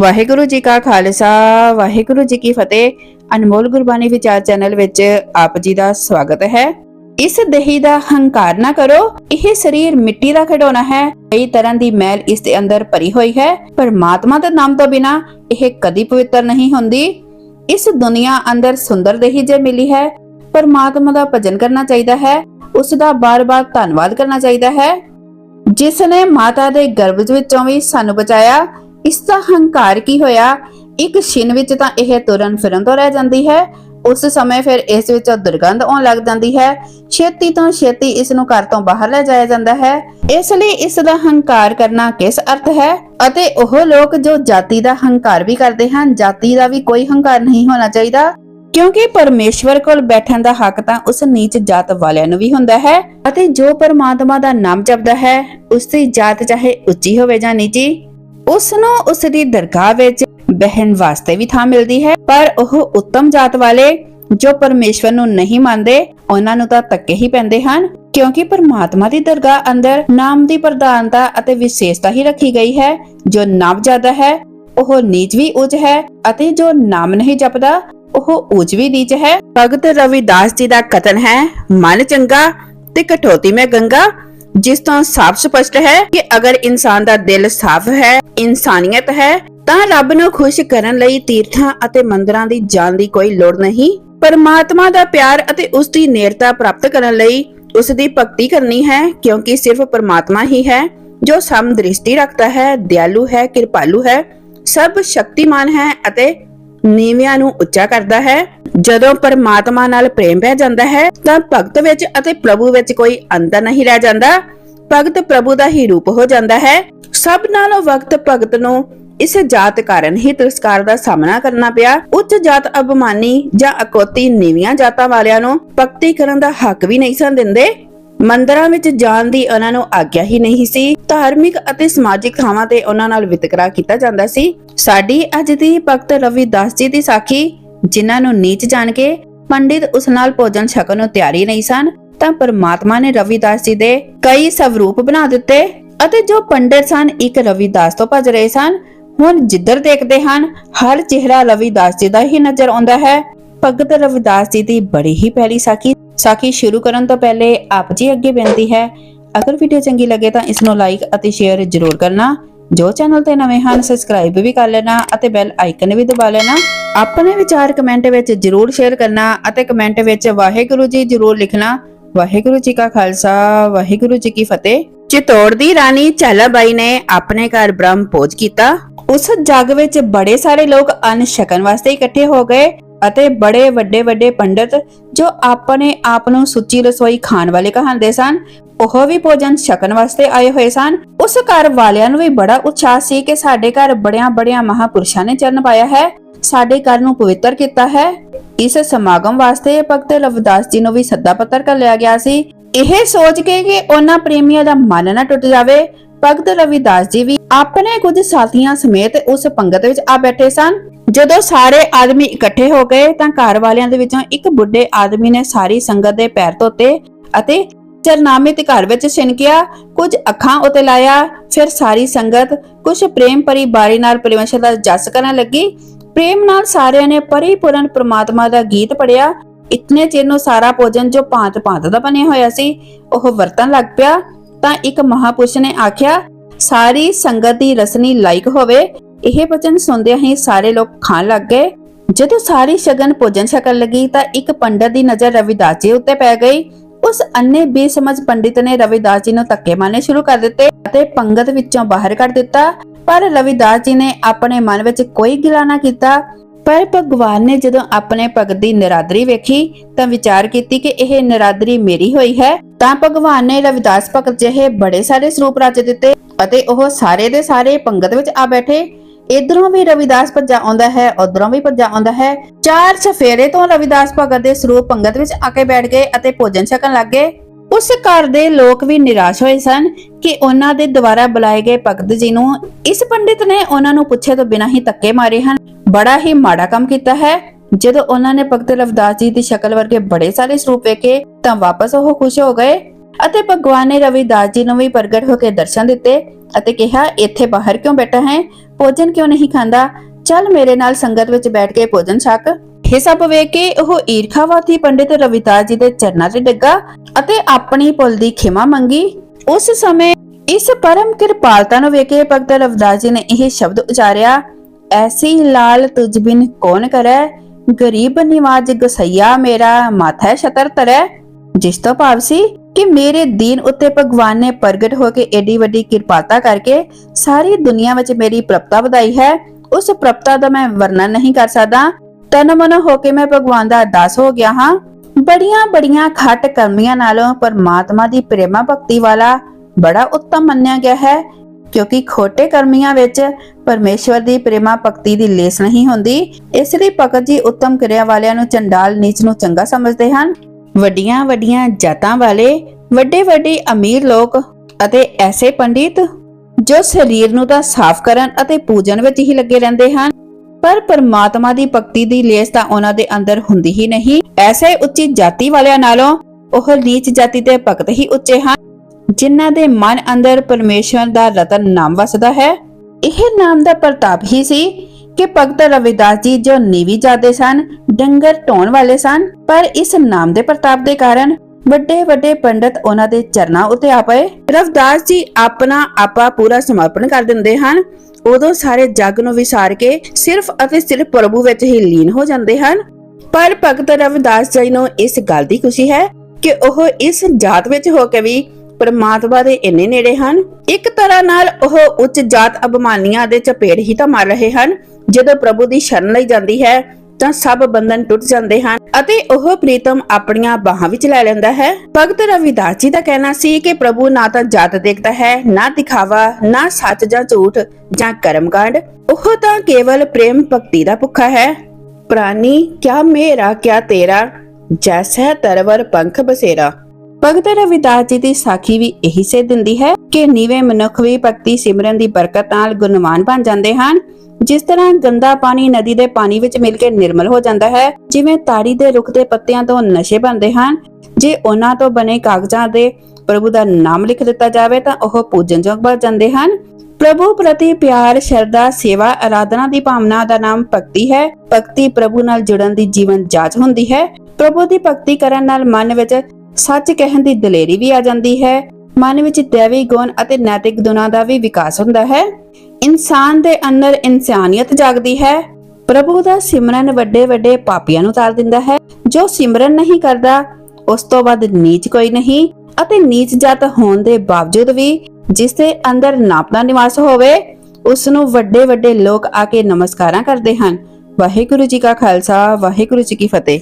ਵਾਹਿਗੁਰੂ ਜੀ ਕਾ ਖਾਲਸਾ, ਵਾਹਿਗੁਰੂ ਜੀ ਕੀ ਫਤਿਹ। ਅਨਮੋਲ ਗੁਰਬਾਣੀ ਵਿਚਾਰ ਚੈਨਲ ਵਿੱਚ ਆਪ ਜੀ ਦਾ ਸਵਾਗਤ ਹੈ। ਇਸ ਦੇਹੀ ਦਾ ਹੰਕਾਰ ਨਾ ਕਰੋ, ਇਹ ਸਰੀਰ ਮਿੱਟੀ ਦਾ ਖਿਡੌਣਾ ਹੈ। ਕਈ ਤਰ੍ਹਾਂ ਦੀ ਮੈਲ ਇਸ ਦੇ ਅੰਦਰ ਭਰੀ ਹੋਈ ਹੈ। ਪਰਮਾਤਮਾ ਦੇ ਨਾਮ ਤੋਂ ਬਿਨਾ ਇਹ ਕਦੀ ਪਵਿੱਤਰ ਨਹੀਂ ਹੁੰਦੀ। ਇਸ ਦੁਨੀਆ ਅੰਦਰ ਸੁੰਦਰ ਦੇਹੀ ਜੇ ਮਿਲੀ ਹੈ, ਪਰਮਾਤਮਾ ਦਾ ਭਜਨ ਕਰਨਾ ਚਾਹੀਦਾ ਹੈ, ਉਸ ਦਾ ਬਾਰ-ਬਾਰ ਧੰਨਵਾਦ ਕਰਨਾ ਚਾਹੀਦਾ ਹੈ। ਜਿਸ ਨੇ ਮਾਤਾ ਦੇ ਗਰਭ ਵਿੱਚੋਂ ਵੀ ਸਾਨੂੰ ਬਚਾਇਆ ਇਸ ਦਾ ਹੰਕਾਰ ਕੀ ਹੋਇਆ? ਇੱਕ ਛਿਨ ਵਿੱਚ ਤਾਂ ਇਹ ਤੁਰਨ ਫਿਰਨ ਤੋਂ ਰਹਿ ਜਾਂਦੀ ਹੈ। ਉਸ ਸਮੇਂ ਫਿਰ ਇਸ ਵਿੱਚ ਦੁਰਗੰਧ ਆਉਣ ਲੱਗ ਜਾਂਦੀ ਹੈ। ਛੇਤੀ ਤੋਂ ਛੇਤੀ ਇਸ ਨੂੰ ਘਰ ਤੋਂ ਬਾਹਰ ਲੈ ਜਾਇਆ ਜਾਂਦਾ ਹੈ। ਇਸ ਲਈ ਇਸ ਦਾ ਹੰਕਾਰ ਕਰਨਾ ਕਿਸ ਅਰਥ ਹੈ? ਅਤੇ ਉਹ ਲੋਕ ਜੋ ਜਾਤੀ ਦਾ ਹੰਕਾਰ ਵੀ ਕਰਦੇ ਹਨ, ਜਾਤੀ ਦਾ ਵੀ ਕੋਈ ਹੰਕਾਰ ਨਹੀਂ ਹੋਣਾ ਚਾਹੀਦਾ। ਕਿਉਂਕਿ ਪਰਮੇਸ਼ਵਰ ਕੋਲ ਬੈਠਣ ਦਾ ਹੱਕ ਤਾਂ ਉਸ ਨੀਚ ਜਾਤ ਵਾਲਿਆਂ ਨੂੰ ਵੀ ਹੁੰਦਾ ਹੈ। ਅਤੇ ਜੋ ਪਰਮਾਤਮਾ ਦਾ ਨਾਮ ਜਪਦਾ ਹੈ, ਉਸ ਦੀ ਜਾਤ ਚਾਹੇ ਉੱਚੀ ਹੋਵੇ ਜਾਂ ਨੀਚੀ ਉਸ ਨੂੰ ਉਸ ਦੀ ਦਰਗਾਹ ਵਿੱਚ ਬਹਿਣ ਵਾਸਤੇ ਵੀ ਥਾਂ ਮਿਲਦੀ ਹੈ। ਪਰ ਉਹ ਉੱਤਮ ਜਾਤ ਵਾਲੇ ਜੋ ਪਰਮੇਸ਼ਵਰ ਨੂੰ ਨਹੀਂ ਮੰਨਦੇ, ਉਹਨਾਂ ਨੂੰ ਤਾਂ ਧੱਕੇ ਹੀ ਪੈਂਦੇ ਹਨ, ਕਿਉਂਕਿ ਪਰਮਾਤਮਾ ਦੀ ਦਰਗਾਹ ਅੰਦਰ ਨਾਮ ਦੀ ਪ੍ਰਧਾਨਤਾ ਅਤੇ ਵਿਸ਼ੇਸ਼ਤਾ ਹੀ ਰੱਖੀ ਗਈ ਹੈ। ਜੋ ਨਾਮ ਜ਼ਿਆਦਾ ਹੈ, ਉਹ ਨੀਚ ਵੀ ਉੱਚ ਹੈ ਅਤੇ ਜੋ ਨਾਮ ਨਹੀਂ ਜਪਦਾ, ਉਹ ਉੱਚ ਵੀ ਨੀਚ ਹੈ। ਭਗਤ ਰਵਿਦਾਸ ਜੀ ਦਾ ਕਥਨ ਹੈ। ਮਨ ਚੰਗਾ ਤੇ ਕਠੋਤੀ ਮੈਂ ਗੰਗਾ ਜਿਸ ਤੋਂ ਸਾਫ਼ ਸਪਸ਼ਟ ਹੈ ਕਿ ਅਗਰ ਇਨਸਾਨ ਦਾ ਦਿਲ ਸਾਫ਼ ਹੈ, ਇਨਸਾਨੀਅਤ ਹੈ, ਤਾਂ ਰੱਬ ਨੂੰ ਖੁਸ਼ ਕਰਨ ਲਈ ਤੀਰਥਾਂ ਅਤੇ ਮੰਦਰਾਂ ਦੀ ਜਾਣ ਦੀ ਕੋਈ ਲੋੜ ਨਹੀਂ। ਪਰਮਾਤਮਾ ਦਾ ਪਿਆਰ ਅਤੇ ਉਸ ਦੀ ਨੇੜਤਾ ਪ੍ਰਾਪਤ ਕਰਨ ਲਈ ਉਸ ਦੀ ਭਗਤੀ ਕਰਨੀ ਹੈ, ਕਿਉਂਕਿ ਸਿਰਫ ਪਰਮਾਤਮਾ ਹੀ ਹੈ, ਜੋ ਸਮ ਦ੍ਰਿਸ਼ਟੀ ਰੱਖਦਾ ਹੈ, ਦਿਆਲੂ ਹੈ, ਕਿਰਪਾਲੂ ਹੈ, ਸਭ ਸ਼ਕਤੀਮਾਨ ਹੈ ਅਤੇ ਨੀਵਿਆਂ ਨੂੰ ਉੱਚਾ ਕਰਦਾ ਹੈ। ਜਦੋਂ ਪਰਮਾਤਮਾ ਨਾਲ ਪ੍ਰੇਮ ਪੈ ਜਾਂਦਾ ਹੈ, ਤਾਂ ਭਗਤ ਵਿੱਚ ਅਤੇ ਪ੍ਰਭੂ ਵਿੱਚ ਕੋਈ ਅੰਤਰ ਨਹੀਂ ਰਹਿ ਜਾਂਦਾ। ਭਗਤ ਪ੍ਰਭੂ ਦਾ ਹੀ ਰੂਪ ਹੋ ਜਾਂਦਾ ਹੈ। ਸਭ ਨਾਲੋਂ ਵਕਤ ਭਗਤ ਨੂੰ ਇਸ ਜਾਤ ਕਾਰਨ ਹੀ ਤਿਰਸਕਾਰ ਦਾ ਸਾਹਮਣਾ ਕਰਨਾ ਪਿਆ। ਉੱਚ ਜਾਤ ਅਭਿਮਾਨੀ ਜਾਂ ਅਕੋਤੀ ਨੀਵੀਆਂ ਜਾਤਾਂ ਵਾਲਿਆਂ ਨੂੰ ਭਗਤੀ ਕਰਨ ਦਾ ਹੱਕ ਵੀ ਨਹੀਂ ਸਨ ਦਿੰਦੇ। ਮੰਦਰਾਂ ਵਿੱਚ ਜਾਣ ਦੀ ਉਹਨਾਂ ਨੂੰ ਆਗਿਆ ਹੀ ਨਹੀਂ ਸੀ। ਧਾਰਮਿਕ ਅਤੇ ਸਮਾਜਿਕ ਥਾਵਾਂ ਤੇ ਉਹਨਾਂ ਨਾਲ ਵਿਤਕਰਾ ਕੀਤਾ ਜਾਂਦਾ ਸੀ। ਸਾਡੀ ਅੱਜ ਦੀ ਭਗਤ ਰਵਿਦਾਸ ਜੀ ਦੀ ਸਾਖੀ ਜਿਨ੍ਹਾਂ ਨੂੰ ਨੀਚ ਜਾਣ ਕੇ ਪੰਡਿਤ ਉਸ ਨਾਲ ਭੋਜਨ ਛਕਣ ਨੂੰ ਤਿਆਰੀ ਨਹੀਂ ਸਨ, ਤਾਂ ਪਰਮਾਤਮਾ ਨੇ ਰਵਿਦਾਸ ਜੀ ਦੇ ਕਈ ਸਵਰੂਪ ਬਣਾ ਦਿੱਤੇ ਅਤੇ ਜੋ ਪੰਡਿਤ ਸਨ, ਇੱਕ ਰਵਿਦਾਸ ਤੋਂ ਭੱਜ ਰਹੇ ਸਨ। ਹੁਣ ਜਿੱਧਰ ਦੇਖਦੇ ਹਨ, ਹਰ ਚਿਹਰਾ ਰਵਿਦਾਸ ਜੀ ਦਾ ਹੀ ਨਜ਼ਰ ਆਉਂਦਾ ਹੈ। ਭਗਤ ਰਵਿਦਾਸ ਜੀ ਦੀ ਬੜੀ ਹੀ ਪਿਆਰੀ ਸਾਖੀ ਸਾਖੀ ਸ਼ੁਰੂ ਕਰਨ ਤੋਂ ਪਹਿਲੇ ਆਪ ਜੀ ਅੱਗੇ ਬੇਨਤੀ ਹੈ, ਅਗਰ ਵੀਡੀਓ ਚੰਗੀ ਲੱਗੇ ਤਾਂ ਇਸ ਨੂੰ ਲਾਈਕ ਅਤੇ ਸ਼ੇਅਰ ਜ਼ਰੂਰ ਕਰਨਾ। ਜੋ ਚੈਨਲ ਤੇ ਨਵੇਂ ਹਨ ਸਬਸਕ੍ਰਾਈਬ ਵੀ ਕਰ ਲੈਣਾ ਅਤੇ ਬੈਲ ਆਈਕਨ ਵੀ ਦਬਾ ਲੈਣਾ। ਆਪਣੇ ਵਿਚਾਰ ਕਮੈਂਟ ਵਿੱਚ ਜ਼ਰੂਰ ਸ਼ੇਅਰ ਕਰਨਾ ਅਤੇ ਕਮੈਂਟ ਵਿੱਚ ਵਾਹਿਗੁਰੂ ਜੀ ਜ਼ਰੂਰ ਲਿਖਣਾ। ਵਾਹਿਗੁਰੂ ਜੀ ਕਾ ਖਾਲਸਾ, ਵਾਹਿਗੁਰੂ ਜੀ ਕੀ ਫਤਿਹ। ਚਿਤੌੜ ਦੀ ਰਾਣੀ ਚਾਲਾਬਾਈ ਨੇ ਆਪਣੇ ਘਰ ਬ੍ਰਹਮ ਭੋਜ ਕੀਤਾ। ਉਸ ਜੱਗ ਵਿੱਚ ਬੜੇ ਸਾਰੇ ਲੋਕ ਅੰਨ ਛਕਣ ਵਾਸਤੇ ਇਕੱਠੇ ਹੋ ਗਏ। ਅਤੇ ਬੜੇ ਵੱਡੇ ਵੱਡੇ ਪੰਡਤ ਜੋ ਆਪਣੇ ਆਪ ਨੂੰ ਸੁੱਚੀ ਰਸੋਈ ਖਾਣ ਵਾਲੇ ਕਹਾਂਦੇ ਸਨ, ਉਹ ਵੀ ਭੋਜਨ ਛਕਣ ਵਾਸਤੇ ਆਏ ਹੋਏ ਸਨ। ਉਸ ਘਰ ਵਾਲਿਆਂ ਨੂੰ ਵੀ ਬੜਾ ਉਤਸ਼ਾਹ ਸੀ ਕਿ ਸਾਡੇ ਘਰ ਬੜਿਆਂ ਬੜਿਆਂ ਮਹਾਪੁਰਸ਼ਾਂ ਨੇ ਚਰਨ ਪਾਇਆ ਹੈ। ਸਾਡੇ ਘਰ ਨੂੰ ਪਵਿੱਤਰ ਕੀਤਾ ਹੈ। ਇਸ ਸਮਾਗਮ ਵਾਸਤੇ ਭਗਤ ਰਵਿਦਾਸ ਜੀ ਨੂੰ ਵੀ ਸੱਦਾ ਪੱਤਰ ਕਰ ਲਿਆ ਗਿਆ ਸੀ। ਇਹ ਸੋਚ ਕੇ ਕਿ ਉਹਨਾਂ ਪ੍ਰੇਮੀਆਂ ਦਾ ਮਨ ਨਾ ਟੁੱਟ ਜਾਵੇ। ਭਗਤ ਰਵਿਦਾਸ ਜੀ ਵੀ ਆਪਣੇ ਕੁਝ ਸਾਥੀਆਂ ਸਮੇਤ ਉਸ ਪੰਗਤ ਵਿੱਚ ਆ ਬੈਠੇ ਸਨ ਜਦੋਂ ਸਾਰੇ ਆਦਮੀ ਇਕੱਠੇ ਹੋ ਗਏ ਤਾਂ ਘਰ ਵਾਲਿਆਂ ਦੇ ਵਿੱਚੋਂ ਇੱਕ ਬੁੱਢੇ ਆਦਮੀ ਨੇ ਸਾਰੀ ਸੰਗਤ ਦੇ ਪੈਰ ਧੋਤੇ ਅਤੇ ਚਰਨਾਮਿਤ ਘਰ ਵਿੱਚ ਛਿਨਕਿਆ ਕੁਝ ਅੱਖਾਂ ਉਤੇ ਲਾਇਆ ਫਿਰ ਸਾਰੀ ਸੰਗਤ ਕੁਝ ਪ੍ਰੇਮ ਭਰੀ ਬਾਰੀ ਨਾਲ ਪਰਮੇਸ਼ਰ ਦਾ ਜਸ ਕਰਨ ਲੱਗੀ ਪ੍ਰੇਮ ਨਾਲ ਸਾਰਿਆਂ ਨੇ ਪਰਿਪੂਰਨ ਪ੍ਰਮਾਤਮਾ ਦਾ ਗੀਤ ਪੜਿਆ ਇਤਨੇ ਚਿਰ ਨੂੰ ਸਾਰਾ ਭੋਜਨ ਜੋ ਭਾਂਤ ਭਾਂਤ ਦਾ ਬਣਿਆ ਹੋਇਆ ਸੀ ਉਹ ਵਰਤਣ ਲੱਗ ਪਿਆ ਤਾਂ ਇੱਕ ਮਹਾਪੁਰਸ਼ ਨੇ ਆਖਿਆ ਸਾਰੀ ਸੰਗਤ ਦੀ ਰਸਨੀ ਲਾਇਕ ਹੋਵੇ, ਇਹ ਬਚਨ ਸੁਣਦਿਆਂ ਹੀ ਸਾਰੇ ਲੋਕ ਖਾਣ ਲੱਗ ਗਏ। ਜਦੋਂ ਸਾਰੀ ਸ਼ਗਨ ਭੋਜਨ ਛਕਣ ਲੱਗੀ ਤਾਂ ਇੱਕ ਪੰਡਤ ਦੀ ਨਜ਼ਰ ਰਵਿਦਾਸ ਜੀ ਉੱਤੇ ਪੈ ਗਈ। ਉਸ ਅੰਨੇ ਬੇਸਮਝ ਪੰਡਿਤ ਨੇ ਰਵਿਦਾਸ ਜੀ ਨੂੰ ਧੱਕੇ ਮਾਰਨੇ ਸ਼ੁਰੂ ਕਰ ਦਿੱਤੇ ਅਤੇ ਪੰਗਤ ਵਿੱਚੋਂ ਬਾਹਰ ਕੱਢ ਦਿੱਤਾ। ਪਰ ਰਵਿਦਾਸ ਜੀ ਨੇ ਆਪਣੇ ਮਨ ਵਿੱਚ ਕੋਈ ਗਿਲਾ ਨਾ ਕੀਤਾ। ਪਰ ਭਗਵਾਨ ਨੇ ਜਦੋਂ ਆਪਣੇ ਭਗਤ ਦੀ ਨਿਰਾਦਰੀ ਵੇਖੀ ਤਾਂ ਵਿਚਾਰ ਕੀਤੀ ਕਿ ਇਹ ਨਿਰਾਦਰੀ ਮੇਰੀ ਹੋਈ ਹੈ। ਤਾਂ ਭਗਵਾਨ ਨੇ ਰਵਿਦਾਸ ਭਗਤ ਜਿਹੇ ਬੜੇ ਸਾਰੇ ਸਰੂਪ ਰਚ ਦਿੱਤੇ ਅਤੇ ਉਹ ਸਾਰੇ ਦੇ ਸਾਰੇ ਪੰਗਤ ਵਿੱਚ ਆ ਬੈਠੇ। ਇਧਰੋਂ ਵੀ ਰਵਿਦਾਸ ਭੱਜਾ ਆਉਂਦਾ ਹੈ, ਉਧਰੋਂ ਵੀ ਭੱਜਾ ਆਉਂਦਾ ਹੈ। ਚਾਰ ਚਫੇਰੇ ਤੋਂ ਰਵਿਦਾਸ ਭਗਤ ਦੇ ਸਰੂਪ ਪੰਗਤ ਵਿੱਚ ਆ ਕੇ ਬੈਠ ਗਏ ਅਤੇ ਭੋਜਨ ਛਕਣ ਲੱਗ ਗਏ। ਉਸ ਘਰ ਦੇ ਲੋਕ ਵੀ ਨਿਰਾਸ਼ ਹੋਏ ਸਨ ਕਿ ਉਹਨਾਂ ਦੇ ਦੁਆਰਾ ਬੁਲਾਏ ਗਏ ਭਗਤ ਜੀ ਨੂੰ ਇਸ ਪੰਡਿਤ ਨੇ ਉਹਨਾਂ ਨੂੰ ਪੁੱਛੇ ਤੋਂ ਬਿਨਾਂ ਹੀ ਧੱਕੇ ਮਾਰੇ ਹਨ। ਬੜਾ ਹੀ ਮਾੜਾ ਕੰਮ ਕੀਤਾ ਹੈ। ਜਦੋਂ ਉਹਨਾਂ ਨੇ ਭਗਤ ਰਵਿਦਾਸ ਜੀ ਦੀ ਸ਼ਕਲ ਵਰਗੇ ਬੜੇ ਸਾਰੇ ਸਰੂਪ ਵੇਖੇ ਤਾਂ ਵਾਪਸ ਉਹ ਖੁਸ਼ ਹੋ ਗਏ ਅਤੇ ਭਗਵਾਨ ਨੇ ਰਵਿਦਾਸ ਜੀ ਨੂੰ ਵੀ ਪ੍ਰਗਟ ਹੋ ਕੇ ਦਰਸ਼ਨ ਦਿੱਤੇ ਅਤੇ ਕਿਹਾ, ਇੱਥੇ ਬਾਹਰ ਕਿਉਂ ਬੈਠਾ ਹੈ? ਭੋਜਨ ਕਿਉਂ ਨਹੀਂ ਖਾਂਦਾ? ਚੱਲ ਮੇਰੇ ਨਾਲ ਸੰਗਤ ਵਿੱਚ ਬੈਠ ਕੇ ਭੋਜਨ ਛਕ। ਇਹ ਸਭ ਵੇਖ ਕੇ ਉਹ ਈਰਖਾਵਾਦੀ ਪੰਡਿਤ ਰਵਿਦਾਸ ਜੀ ਦੇ ਚਰਨਾਂ 'ਤੇ ਡਿੱਗਾ ਅਤੇ ਆਪਣੀ ਭੁੱਲ ਦੀ ਖਿਮਾ ਮੰਗੀ। ਉਸ ਸਮੇਂ ਇਸ ਪਰਮ ਕਿਰਪਾਲਤਾ ਨੂੰ ਵੇਖ ਕੇ ਭਗਤ ਰਵਿਦਾਸ ਜੀ ਨੇ ਇਹ ਸ਼ਬਦ ਉਚਾਰਿਆ, ਐਸੀ ਲਾਲ ਤੁਝ ਬਿਨ ਕੌਣ ਕਰੈ? ਗਰੀਬ ਨਿਵਾਜ ਗਸਈਆ ਮੇਰਾ ਮਾਥਾ ਛਤਰ ਤਰੈ ਜਿਸ ਤੋਂ ਭਾਵ ਸੀ ਕਿ ਮੇਰੇ ਦੀਨ ਉੱਤੇ ਭਗਵਾਨ ਨੇ ਪ੍ਰਗਟ ਹੋ ਕੇ ਏਡੀ ਵੱਡੀ ਕਿਰਪਾਲਤਾ ਕਰਕੇ ਸਾਰੀ ਦੁਨੀਆ ਵਿੱਚ ਮੇਰੀ ਪ੍ਰਪਤਾ ਵਧਾਈ ਹੈ, ਉਸ ਪ੍ਰਪਤਾ ਦਾ ਮੈਂ ਵਰਣਨ ਨਹੀਂ ਕਰ ਸਕਦਾ। ਤਨ ਮਨ ਹੋ ਕੇ ਮੈਂ ਭਗਵਾਨ ਦਾ ਦਾਸ ਹੋ ਗਿਆ ਹਾਂ। ਬੜੀਆਂ ਬੜੀਆਂ ਖੱਟ ਕਰਮੀਆਂ ਨਾਲੋਂ ਪਰਮਾਤਮਾ ਦੀ ਪ੍ਰੇਮਾ ਭਗਤੀ ਵਾਲਾ ਬੜਾ ਉੱਤਮ ਮੰਨਿਆ ਗਿਆ ਹੈ, ਕਿਉਂਕਿ ਖੋਟੇ ਕਰਮੀਆਂ ਵਿੱਚ ਪਰਮੇਸ਼ਵਰ ਦੀ ਪ੍ਰੇਮਾ ਭਗਤੀ ਦੀ ਲੇਸ ਨਹੀਂ ਹੁੰਦੀ, ਇਸ ਲਈ ਭਗਤ ਜੀ ਉੱਤਮ ਕਿਰਿਆ ਵਾਲਿਆਂ ਨੂੰ ਚੰਡਾਲ ਨੀਚ ਨੂੰ ਚੰਗਾ ਸਮਝਦੇ ਹਨ। ਵੱਡੀਆਂ ਵੱਡੀਆਂ ਜਾਤਾਂ ਵਾਲੇ, ਵੱਡੇ ਵੱਡੇ ਅਮੀਰ ਲੋਕ ਅਤੇ ਐਸੇ ਪੰਡਿਤ ਜੋ ਸਰੀਰ ਨੂੰ ਤਾਂ ਸਾਫ਼ ਕਰਨ ਅਤੇ ਪੂਜਨ ਵਿੱਚ ਹੀ ਲੱਗੇ ਰਹਿੰਦੇ ਹਨ, ਪਰ ਪਰਮਾਤਮਾ ਦੀ ਭਗਤੀ ਦੀ ਲੇਸ ਤਾਂ ਉਹਨਾਂ ਦੇ ਅੰਦਰ ਹੁੰਦੀ ਹੀ ਨਹੀਂ। ਐਸੇ ਉੱਚੀ ਜਾਤੀ ਵਾਲਿਆਂ ਨਾਲੋਂ ਉਹ ਨੀਚ ਜਾਤੀ ਦੇ ਭਗਤ ਹੀ ਉੱਚੇ ਹਨ, ਜਿਨ੍ਹਾਂ ਦੇ ਮਨ ਅੰਦਰ ਪਰਮੇਸ਼ਵਰ ਦਾ ਰਤਨ ਨਾਮ ਵਸਦਾ ਹੈ। ਇਹ ਨਾਮ ਦਾ ਪ੍ਰਤਾਪ ਹੀ ਸੀ ਕਿ ਭਗਤ ਰਵਿਦਾਸ ਜੀ ਜੋ ਨੀਵੀ ਜਾਦੇ ਸਨ, ਡੰਗਰ ਢੋਣ ਵਾਲੇ ਸਨ, ਪਰ ਇਸ ਨਾਮ ਦੇ ਪ੍ਰਤਾਪ ਦੇ ਕਾਰਨ ਵੱਡੇ ਵੱਡੇ ਪੰਡਤ ਉਹਨਾਂ ਦੇ ਚਰਨਾਂ ਉੱਤੇ ਆ ਪਏ। ਰਵਿਦਾਸ ਜੀ ਆਪਣਾ ਆਪਾ ਪੂਰਾ ਸਮਰਪਣ ਕਰ ਦਿੰਦੇ ਹਨ। ਉਦੋਂ ਸਾਰੇ ਜੱਗ ਨੂੰ ਵਿਸਾਰ ਕੇ ਸਿਰਫ ਅਤੇ ਸਿਰਫ ਪ੍ਰਭੂ ਵਿੱਚ ਹੀ ਲੀਨ ਹੋ ਜਾਂਦੇ ਹਨ। ਪਰ ਭਗਤ ਰਵਿਦਾਸ ਜੀ ਨੂੰ ਇਸ ਗੱਲ ਦੀ ਖੁਸ਼ੀ ਹੈ ਕਿ ਉਹ ਇਸ ਜਾਤ ਵਿੱਚ ਹੋ ਕੇ ਵੀ ਪਰਮਾਤਮਾ ਦੇ ਇੰਨੇ ਨੇੜੇ ਹਨ। ਇੱਕ ਤਰ੍ਹਾਂ ਨਾਲ ਉਹ ਉੱਚ ਜਾਤ ਅਭਿਮਾਨੀਆਂ ਦੇ ਚਪੇੜ ਹੀ ਤਾਂ ਮਾਰ ਰਹੇ ਹਨ। ਜਦੋਂ ਪ੍ਰਭੂ ਦੀ ਸ਼ਰਨ ਲਈ ਜਾਂਦੀ ਹੈ, ਤਾਂ ਸਭ ਬੰਧਨ ਟੁੱਟ ਜਾਂਦੇ ਹਨ ਅਤੇ ਉਹ ਪ੍ਰੀਤਮ ਆਪਣੀਆਂ ਬਾਹਾਂ ਵਿੱਚ ਲੈ ਲੈਂਦਾ ਹੈ। ਭਗਤ ਰਵਿਦਾਸ ਜੀ ਦਾ ਕਹਿਣਾ ਸੀ ਕਿ ਪ੍ਰਭੂ ਨਾ ਤਾਂ ਜਾਤ ਦੇਖਦਾ ਹੈ, ਨਾ ਦਿਖਾਵਾ, ਨਾ ਸੱਚ ਜਾਂ ਝੂਠ ਜਾਂ ਕਰਮਕਾਂਡ, ਉਹ ਤਾਂ ਕੇਵਲ ਪ੍ਰੇਮ ਭਗਤੀ ਦਾ ਭੁੱਖਾ ਹੈ। ਪ੍ਰਾਨੀ, ਕਿਆ ਮੇਰਾ, ਕਿਆ ਤੇਰਾ? ਜੈਸਾ ਤਰਵਰ ਪੰਖ ਬਸੇਰਾ। ਭਗਤ ਰਵਿਦਾਸ ਜੀ ਦੀ ਸਾਖੀ ਵੀ ਇਹੀ ਸੇ ਦਿੰਦੀ ਹੈ ਕਿ ਨੀਵੇਂ ਮਨੁੱਖ ਵੀ ਭਗਤੀ ਸਿਮਰਨ ਦੀ ਬਰਕਤ ਨਾਲ ਗੁਣਵਾਨ ਬਣ ਜਾਂਦੇ ਹਨ। ਜਿਸ ਤਰ੍ਹਾਂ ਗੰਦਾ ਪਾਣੀ ਨਦੀ ਦੇ ਪਾਣੀ ਵਿੱਚ ਮਿਲ ਕੇ ਨਿਰਮਲ ਹੋ ਜਾਂਦਾ ਹੈ, ਜਿਵੇਂ ਤਾੜੀ ਦੇ ਰੁੱਖ ਦੇ ਪੱਤਿਆਂ ਤੋਂ ਨਸ਼ੇ ਬਣਦੇ ਹਨ। ਜੇ ਉਹਨਾਂ ਤੋਂ ਬਣੇ ਕਾਗਜ਼ਾਂ ਦੇ ਪ੍ਰਭੂ ਦਾ ਨਾਮ ਲਿਖ ਦਿੱਤਾ ਜਾਵੇ ਤਾਂ ਉਹ ਪੂਜਨਯੋਗ ਬਣ ਜਾਂਦੇ ਹਨ। ਪ੍ਰਭੂ ਪ੍ਰਤੀ ਪਿਆਰ, ਸ਼ਰਧਾ, ਸੇਵਾ ਆਰਾਧਨਾ ਦੀ ਭਾਵਨਾ ਦਾ ਨਾਮ ਭਗਤੀ ਹੈ। ਭਗਤੀ ਪ੍ਰਭੂ ਨਾਲ ਜੁੜਨ ਦੀ ਜੀਵਨ ਜਾਚ ਹੁੰਦੀ ਹੈ। ਪ੍ਰਭੂ ਦੀ ਭਗਤੀ ਕਰਨ ਨਾਲ ਮਨ ਵਿੱਚ ਸੱਚ ਕਹਿਣ ਦੀ ਦਲੇਰੀ ਵੀ ਆ ਜਾਂਦੀ ਹੈ। ਮਨ ਵਿੱਚ ਦੇਵੀ ਗੁਣ ਅਤੇ ਨੈਤਿਕ ਗੁਣਾਂ ਦਾ ਵੀ ਵਿਕਾਸ ਹੁੰਦਾ ਹੈ। ਇਨਸਾਨ ਦੇ ਅੰਦਰ ਇਨਸਾਨੀਅਤ ਜਾਗਦੀ ਹੈ। ਪ੍ਰਭੂ ਦਾ ਸਿਮਰਨ ਵੱਡੇ ਵੱਡੇ ਪਾਪੀਆਂ ਨੂੰ ਤਾਰ ਦਿੰਦਾ ਹੈ। ਜੋ ਸਿਮਰਨ ਨਹੀਂ ਕਰਦਾ, ਉਸ ਤੋਂ ਬਾਅਦ ਨੀਚ ਕੋਈ ਨਹੀਂ ਅਤੇ ਨੀਚ ਜਾਤ ਹੋਣ ਦੇ ਬਾਵਜੂਦ ਵੀ ਜਿਸ ਦੇ ਅੰਦਰ ਨਾਪ ਦਾ ਨਿਵਾਸ ਹੋਵੇ, ਉਸ ਨੂੰ ਵੱਡੇ ਵੱਡੇ ਲੋਕ ਆ ਕੇ ਨਮਸਕਾਰਾਂ ਕਰਦੇ ਹਨ। ਵਾਹਿਗੁਰੂ ਜੀ ਕਾ ਖਾਲਸਾ, ਵਾਹਿਗੁਰੂ ਜੀ ਕੀ ਫਤਿਹ।